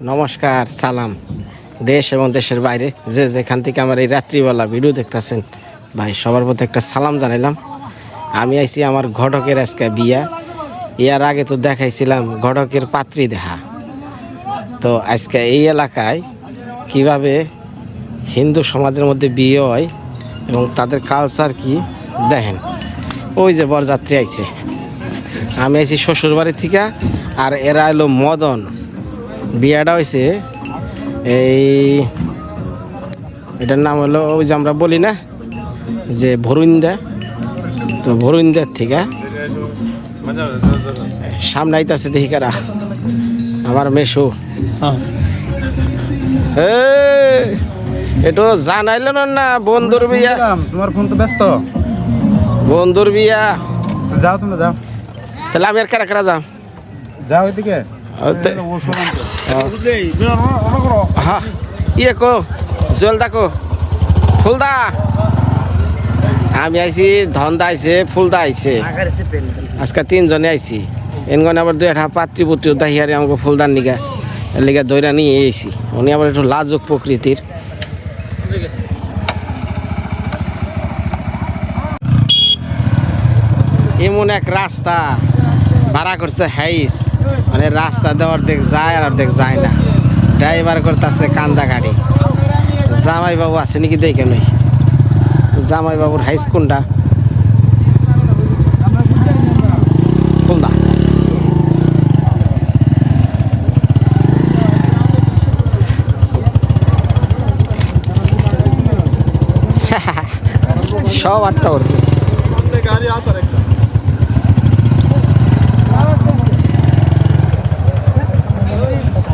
নমস্কার, সালাম। দেশ এবং দেশের বাইরে যে যেখান থেকে আমার এই রাত্রিবেলা ভিডিও দেখতেছেন, ভাই, সবার প্রতি একটা সালাম জানাইলাম। আমি আইছি আমার ঘটকের আজকে বিয়া। ইয়ার আগে তো দেখাইছিলাম ঘটকের পাত্রী দেখা। তো আজকে এই এলাকায় কীভাবে হিন্দু সমাজের মধ্যে বিয়ে হয় এবং তাদের কালচার কি, দেখেন। ওই যে বরযাত্রী আইছে। আমি আইছি শ্বশুর বাড়ি থেকে আর এরা এলো মদন। বিয়াটা হয়েছে এই এটার নাম হলো ওই যে আমরা বলি না যে ভরুন্দা তো ভরুন্দার থেকে সামনে আইতাছে দেখি কারা আমার মেশু একটু জানাইল না বন্ধুর বিয়া। তোমার ফোন তো ব্যস্ত। বন্ধুর বিয়া। যাও তোমরা যাও। তাহলে আমি আর কারা কারা যাও এদিকে। ও তে- হ্যাঁ ইয়ে কো জলদা কো। ফুলদা। আমি আইছি, ধন্দা আইছে, ফুলদা আইছে। আজকে তিনজনে আইছি। এনগনে আবার দুই একটা পাত্রী পুত্রী দাহিয়ারে আমাকে ফুলদার নিগা, লিগা দইরা নিয়ে এসি উনি আবার একটু লাজুক প্রকৃতির। এমন এক রাস্তা, ভাড়া করছে হাইস। মানে রাস্তা দিয়ে অর্ধেক যায় আর অর্ধেক যায় না। ড্রাইভার করতেছে কান্দা গাড়ি জামাই বাবু আছে নাকি দেখে নই? জামাই বাবুর হাইস কোনটা? কোনটা সব আটটা করছে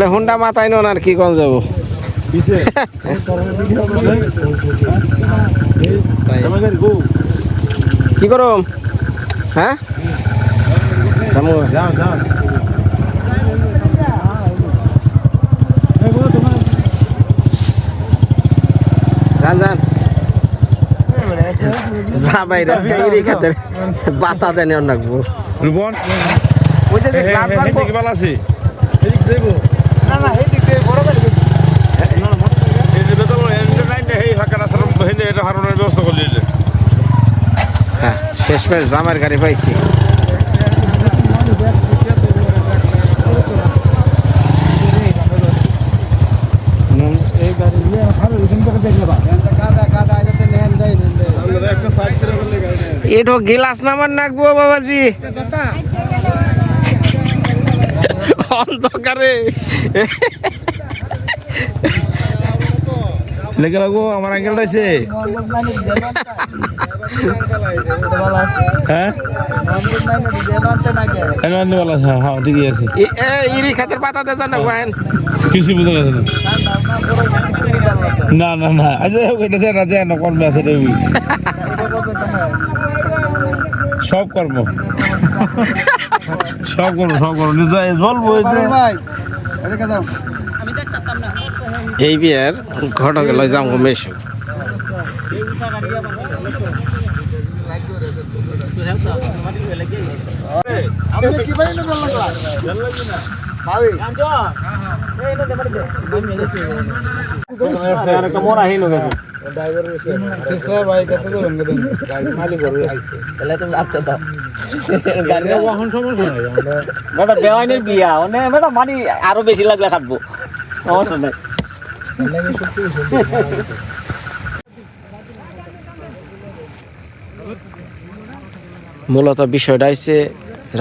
তাহলে হুন্ডা মাথায় নন আর কি কোন যাব? কি করম হ্যাঁ? যান যান। খাতের বাতা দেন রাখব রুবন? ওই যে গ্লাস ভালো আছে না এই দিকে বড় গাড়ি এই যে বেতন এই যে লাইনটা এই ফাঁকা হ্যাঁ শেষমেশ জামার গাড়ি পাইছি। এটো গিলাস নামার নাকবো বাবাজি। অন্ধকারে। লেগে লাগো আমার আঙ্কেলটা আছে হ্যাঁ? আছে হ্যাঁ ঠিকই আছে। ইরি খাতের পাতা কিছু গেছে না। না না না আচ্ছা হোক এটা যায় না যায় না কর্মে আছে। সব কর্ম। সব করব সব করব নিজে বলব এই বিয়ের ঘটক লই যাম গো মেশু। আপনি কি বাইলে বল লাগলা ভাই কত গাড়ি মালিক আইছে বিয়া মানে মানি আরও বেশি লাগলে খাটবো। সমস্যা নাই। মূলত বিষয়টা হচ্ছে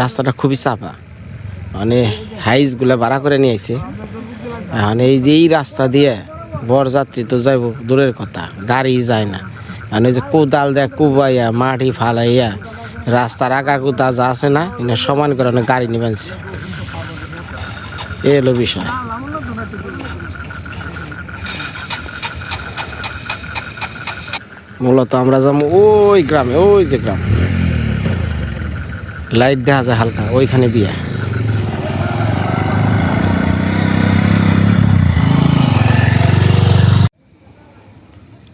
রাস্তাটা খুবই চাপা। মানে হাইসগুলো ভাড়া করে নিয়েছে মানে এই যে এই রাস্তা দিয়ে বরযাত্রী তো যাইব, দূরের কথা, গাড়ি যায় না। মানে যে কোদাল দেয়, কুবাইয়া, মাটি ফালাইয়া, রাস্তার আগা কুদা যা আছে না সমান করে গাড়ি নিবেনছে এই হলো বিষয়। মূলত আমরা যাব ওই গ্রামে, ওই যে গ্রাম। লাইট দেখা যায় হালকা, ওইখানে বিয়া।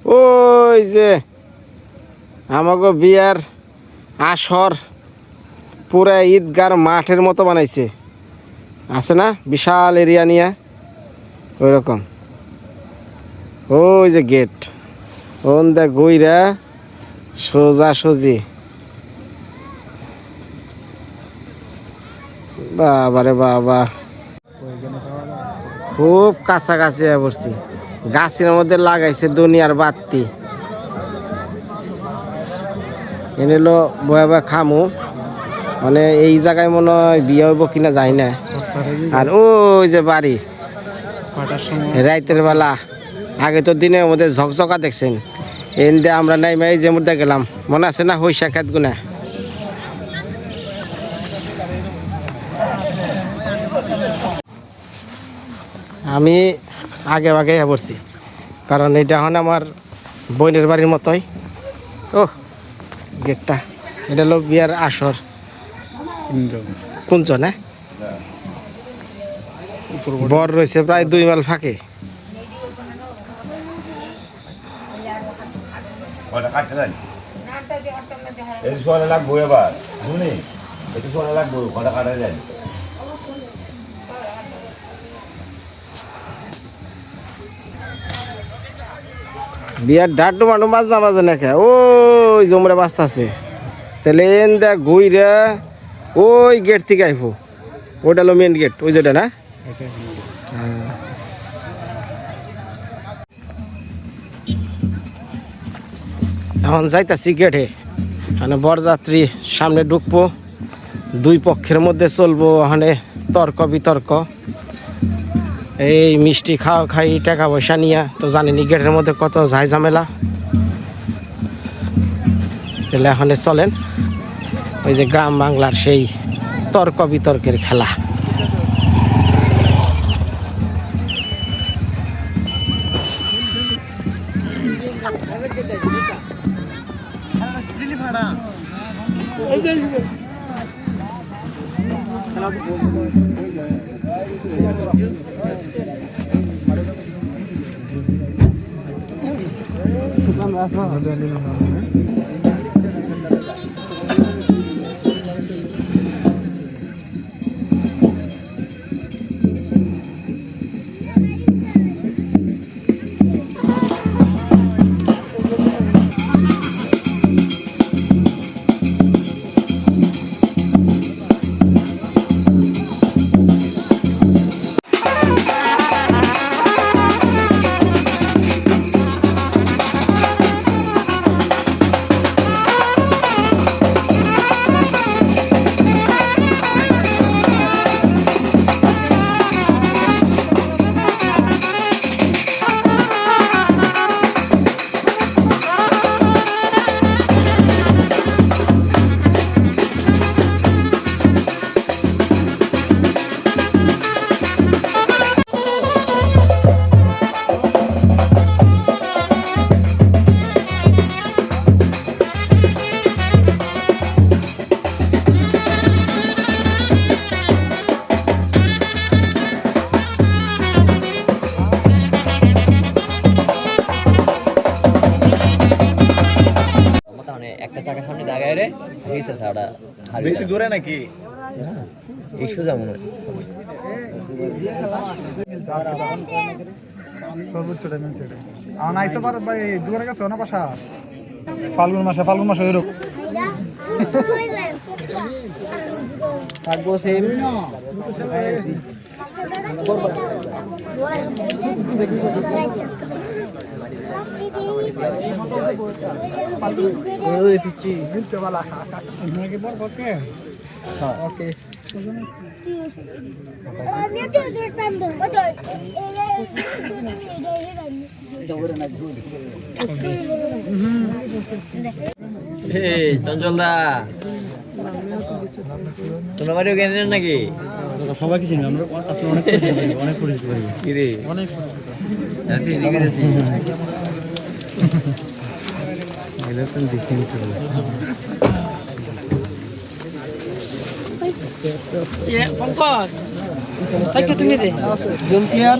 ওই যে আমাকে বিয়ার আসর পুরা ঈদগার মাঠের মতো বানাইছে। আছে না? বিশাল এরিয়া নিয়ে। ওই রকম ওই যে গেট। ওন দা গইরা সোজা সুজি। বাবারে বাবা। খুব কাছাকাছি পড়ছি। গাছের মধ্যে লাগাইছে দুনিয়ার বাতি। এনে হলো বয়া বয়া খামু। মানে এই জায়গায় মনে হয় বিয়ে হইব কিনা যায় না। আর ওই যে বাড়ি। রাইতের বেলা। আগে তো দিনের মধ্যে ঝকঝকা দেখছেন। এন দিয়ে আমরা নাই মাই যে মধ্যে গেলাম। মনে আছে না হইসা খেত গুনা? আমি আগে আগে পড়ছি কারণ এটা এখন আমার বোনের বাড়ির মতোই। ও গেটটা। এটা হলো বিয়ার আসর। কুঞ্চ না? বর রয়েছে প্রায় দুই মাইল ফাঁকে। কাটতে দেন এই সোয়ালে লাগবো এবার শুনি একটু সোয়ালে লাগবো কটা কাটা দেন বিয়ার ডাটু মাটু মাছ না বাজে না খায় ওই জমরে বাস্তা আছে তাহলে এন দা ঘুইরা ওই গেট থেকে আইফো। ওটা হলো মেন গেট ওই যেটা না? এখন যাইতাছি গেটে। মানে বরযাত্রী সামনে ঢুকবো। দুই পক্ষের মধ্যে চলবো, ওখানে তর্ক বিতর্ক। এই মিষ্টি খাওয়া খাই, টাকা পয়সা নিয়ে, তো জানেনি গেটের মধ্যে কত ঝাই ঝামেলা। তাহলে এখন চলেন। ওই যে গ্রাম বাংলার সেই তর্ক বিতর্কের খেলা। মানে বেশি দূরে নাকি? এই সোজা মনে হয়। দূরে গেছে না পাশা ফাল্গুন মাসে ফাল্গুন মাসে ওইরকম থাকব সেম ওকে এই চঞ্চল দা তোমরা বাড়িও গেলেন নাকি? সবাইকে চিনি আমরা অনেক পরিচিত। অনেক পরিচিত। এরকম দেখে নিতে হবে পঙ্কজ তাকে তুমি দে। জলপিয়ার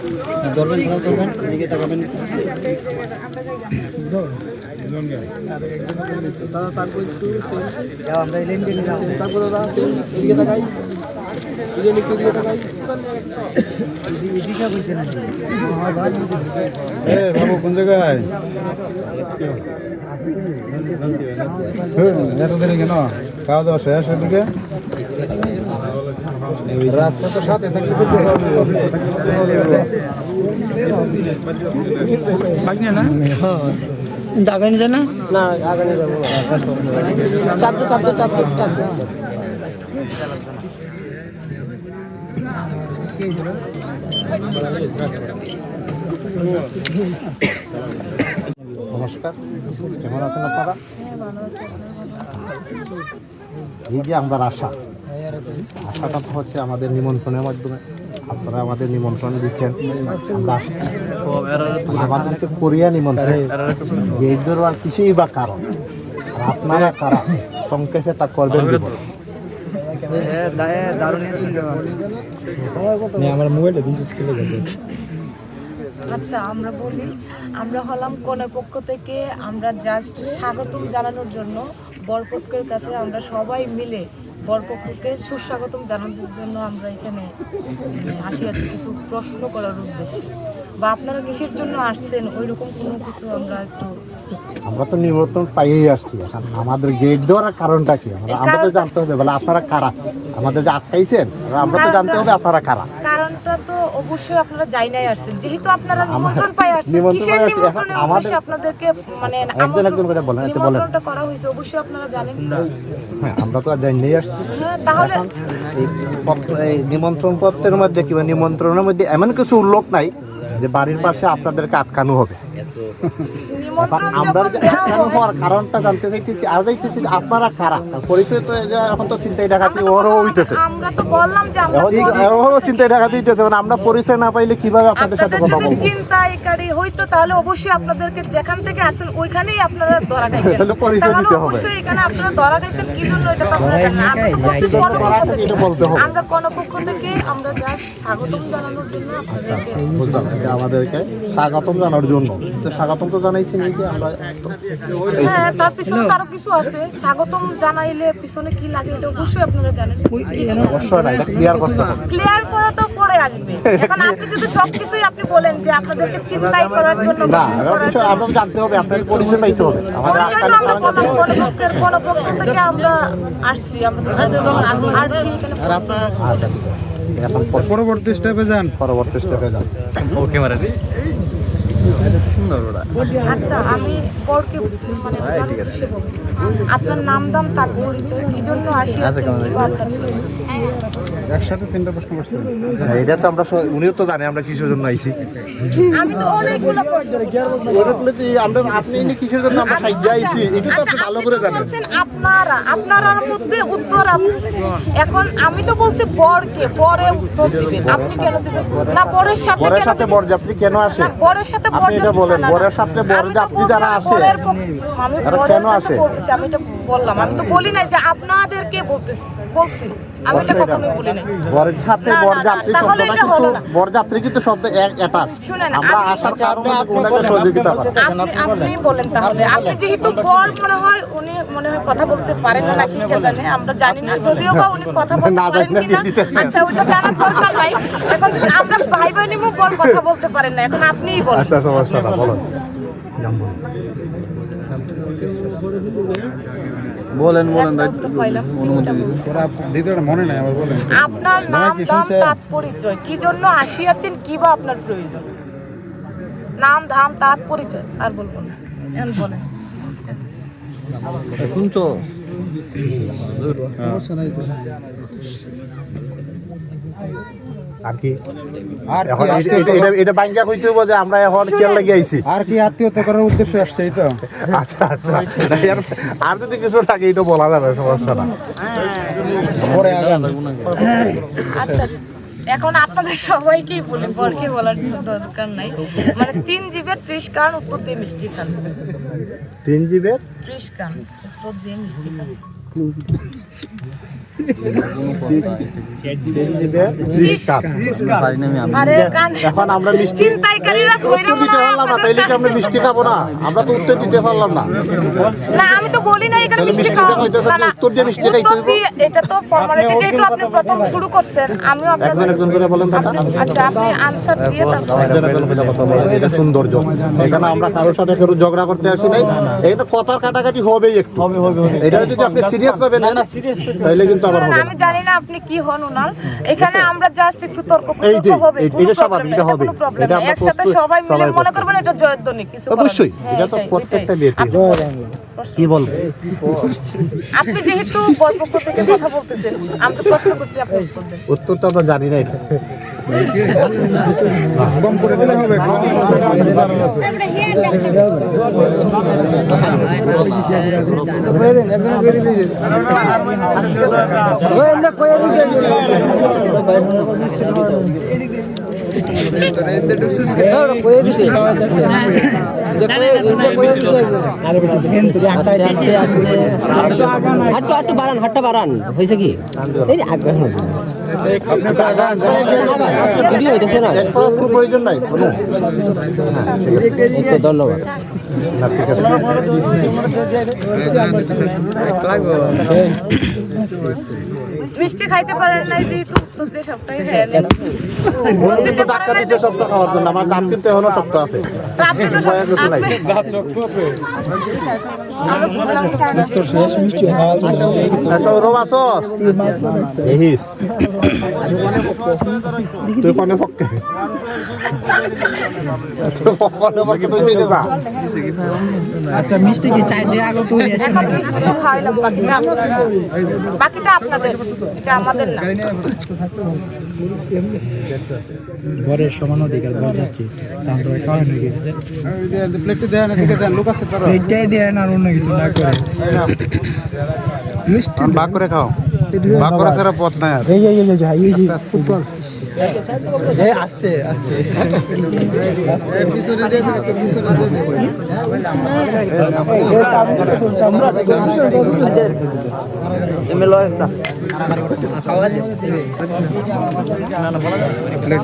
রে অনেক আজকে এদিকে গেছি পঙ্কজ তাই তুমি রে থেকে দেখতেছি এটা কথা বাড়ি দিয়ে আসো ভিতরে এলো শেষ হয়ে বাবু কোন জায়গায়? এত দেরি কেন খাওয়া দাওয়া শেষ এদিকে? রাস্তা তো সাথে থাকলে দাগানি জানা না আগানি যাব চাপতে চাপতে চাপতে চাপতে নমস্কার কেমন আছেন আপনারা এই যে আমার আশা আশাটা তো হচ্ছে আমাদের নিমন্ত্রণের মাধ্যমে আপনারা আমাদের নিমন্ত্রণ দিচ্ছেন। আমাদেরকে কোরিয়া নিমন্ত্রণ। এই আর কিছুই বা কারণ। আর আপনারা কারা? তা করবেন? আচ্ছা আমরা বলি আমরা হলাম কোন পক্ষ থেকে। আমরা জাস্ট স্বাগতম জানানোর জন্য বরপক্ষের কাছে আমরা সবাই মিলে বরপক্ষকে সুস্বাগতম জানানোর জন্য আমরা এখানে আসিয়াছি কিছু প্রশ্ন করার উদ্দেশ্যে। বা আপনারা কিসের জন্য আসছেন? ওই রকম কোনো কিছু আমরা একটু আমরা তো নিবর্তন পাইয়েই আসছি। এখন আমাদের গেট দেওয়ার কারণটা কি? আমরা তো জানতে হবে বলে আপনারা কারা? আমাদের যে আটকাইছেন আমরা তো জানতে হবে আপনারা কারা। কারণটা তো অবশ্যই আপনারা যাই নাই আসছেন। যেহেতু আপনারা নিমন্ত্রণ পাই আসছেন কিসের নিমন্ত্রণের উদ্দেশ্যে আপনাদেরকে মানে একজন একজন করে বলেন, এটা বলেন। নিমন্ত্রণটা করা হয়েছে অবশ্যই আপনারা জানেন। হ্যাঁ আমরা তো আর জানিয়ে আসছি। হ্যাঁ তাহলে এই নিমন্ত্রণ পত্রের মধ্যে কিংবা নিমন্ত্রণের মধ্যে এমন কিছু উল্লেখ নাই যে বাড়ির পাশে আপনাদেরকে আটকানো হবে। আমরা আটকানো হওয়ার কারণটা জানতে চাইতেছি আর চাইতেছি আপনারা কারা? পরিচয় তো এখন তো চিন্তাই ডাকাতি ওরও হইতেছে। ওরও চিন্তাই ডাকাতি মানে আমরা পরিচয় না পাইলে কীভাবে আপনাদের সাথে কথা বলব? চিন্তাইকারী হইতো তাহলে অবশ্যই আপনাদেরকে যেখান থেকে আসেন ওইখানেই আপনারা ধরা খাইতেন। তাহলে পরিচয় দিতে হবে। অবশ্যই এখানে আপনারা ধরা খাইছেন কি জন্য এটা তো আপনারা বলতে হবে। আমরা কোনো পক্ষ থেকে আমরা জাস্ট স্বাগতম জানানোর জন্য আপনাদেরকে বুঝলাম। যে আমাদেরকে স্বাগতম জানার জন্য। তো স্বাগতম তো জানাইছি আমরা হ্যাঁ তার পিছনে তারও কিছু আছে। স্বাগতম জানাইলে পিছনে কি লাগে এটা অবশ্যই আপনারা জানেন। অবশ্যই না এটা ক্লিয়ার করতে হবে। ক্লিয়ার করা তো পরে আসবে। এখন আপনি যদি সবকিছুই আপনি বলেন যে আপনাদেরকে চিন্তাই করার জন্য না বিষয় জন্য। জানতে হবে আপনাকে পরিচয় পাইতে হবে। আমাদের আমরা থেকে আমরা আসছি আমাদের আর কি আচ্ছা ঠিক আছে। এখন পর- পরবর্তী স্টেপে যান। পরবর্তী স্টেপে যান। আচ্ছা আমি মানে বোঝানোর উদ্দেশ্যে আপনার নাম দাম তার পরিচয় জন্য আসি। একসাথে তিনটা প্রশ্ন করছেন। হ্যাঁ, এটা তো আমরা উনিও তো জানে আমরা কিসের জন্য আইছি। আমি তো অনেকগুলো প্রশ্ন ওরা বলে আমরা আপনি এনে কিসের জন্য আমরা সাহায্য আইছি? এটা তো আপনি আচ্ছা, ভালো করে জানেন। আপনারা মধ্যে উত্তর আপনি এখন আমি তো বলছি বরকে বরে উত্তর দিবেন। আপনি কেন দিবেন? না বরের সাথে বরের কেন আসে না, বরের সাথে আপনি এটা বলেন। বরের সাথে আমি যাত্রী যারা আসে, আমি কেন আসে? আমি এটা বললাম আমি তো বলি নাই যে আপনাদেরকে বলতেছি বলছি বরের সাথে বরযাত্রী শব্দটা কিন্তু বরযাত্রী কিন্তু শব্দ অ্যাটাচ শুনেন, আমরা আপনি- আসার কারণে ওনাকে সহযোগিতা করা আপনি আপনি বলেন তাহলে। আপনি যেহেতু বল মনে হয় উনি মনে হয় কথা বলতে পারেন না জানে আমরা জানি না। যদিও বা উনি কথা বলতে না জানি না। আচ্ছা ওইটা জানার দরকার নাই। এখন আমরা ভাই ভাই নিমু বল কথা বলতে পারেন না এখন আপনিই বলেন। আচ্ছা সমস্যা না বলো বলেন। বলেন। দ্বিতীয়টা মনে নাই আমার বলেন। আপনার নাম কি দাম? তাঁত পরিচয় কি জন্য আসিয়াছেন কি বা আপনার প্রয়োজন? নাম ধাম তাঁত পরিচয় আর বলব না। এখন বলেন। শুনছো? আর কি? এখন এটা- এটা- বাইঙ্গা কইতে হইব যে আমরা এখন কেন লাগি আইছি। আর কি আত্মীয়তা করার উদ্দেশ্যে আসছে এই তো। আচ্ছা আচ্ছা। আর- আর যদি কিছু থাকে এটা বলা যাবে সমস্যা না। পরে আগান আচ্ছা এখন আপনাদের সবাইকেই বলি বরকে বলার দরকার নাই। মানে তিন জীবের ত্রিশ কান উত্তর দিয়ে মিষ্টি খান। তিন জীবের? ত্রিশ কান উত্তর দিয়ে মিষ্টি খান। এখন আমরা মিষ্টি উত্তর দিতে পারলাম না তাইলে কি আমরা মিষ্টি খাব না? আমরা তো উত্তর দিতে পারলাম না। না আমি তো বলি না এখানে মিষ্টি মিষ্টি খাওয়া খাইতে না, না, উত্তর দিয়ে মিষ্টি খাইতে উত্তর এটা তো ফর্মালিটি যেহেতু আপনি প্রথম শুরু করছেন আমিও একজন একজন করে বলেন দাদা আচ্ছা আপনি আনসার দিয়ে তারপর একজন একজন করে কথা বলেন। এটা সৌন্দর্য। এখানে আমরা কারোর সাথে কারও ঝগড়া করতে আসি নাই। এখানে কথার কাটাকাটি হবেই একটু। এটা যদি আপনি সিরিয়াস ভাবে নেন তাহলে কিন্তু আবার হবে আমি জানি না আপনি কি হন ওনার। এখানে আমরা জাস্ট একটু তর্ক করতে হবে এটা স্বাভাবিক, এটা হবে। এটা আমরা একসাথে সবাই মিলে মনে করবেন এটা জয়ধ্বনি কিছু অবশ্যই এটা তো হ্যাঁ, প্রত্যেকটা বিয়েতে কি বলব আপনি যেহেতু বরপক্ষ থেকে কথা বলতেছেন আমি তো প্রশ্ন করছি আপনি উত্তর তো আমরা জানি না এটা। কম করে দিলে হবে হাটটা বাড়ান হাটটা বাড়ান। হয়েছে কি? প্রয়োজন নাই ধন্যবাদ ঠিক আছে মিষ্টি খাইতে পারেন নাই যেহেতু উত্তর দিয়ে খেয়ে নেন। উনি কিন্তু ধাক্কা দিচ্ছে সবটা খাওয়ার জন্য আমার দাঁত কিন্তু এখনও শক্ত আছে। আপনি তো আচ্ছা তুই কোনে পক্ষে? কোনে পক্ষে তুই চিনে যা আচ্ছা মিষ্টি কি চাইলে আগে তুই মিষ্টি তো বাকিটা আপনাদের এটা আমাদের না। ঘরের সমান অধিকার ঘর যাচ্ছি। তারপরে খাওয়াই নাকি? প্লেটটি দেয় না দিকে দেন লোক আছে তারা এইটাই দেয় না অন্য কিছু না করে। মিষ্টি ভাগ করে খাও। ভাগ করে ছাড়া পথ নাই আর। এই এই এই এই এই ফুটবল এই আস্তে আস্তে। পিছনে দিয়ে দিন একটু পিছনে দিয়ে দিন এমএলএ একটা প্লেট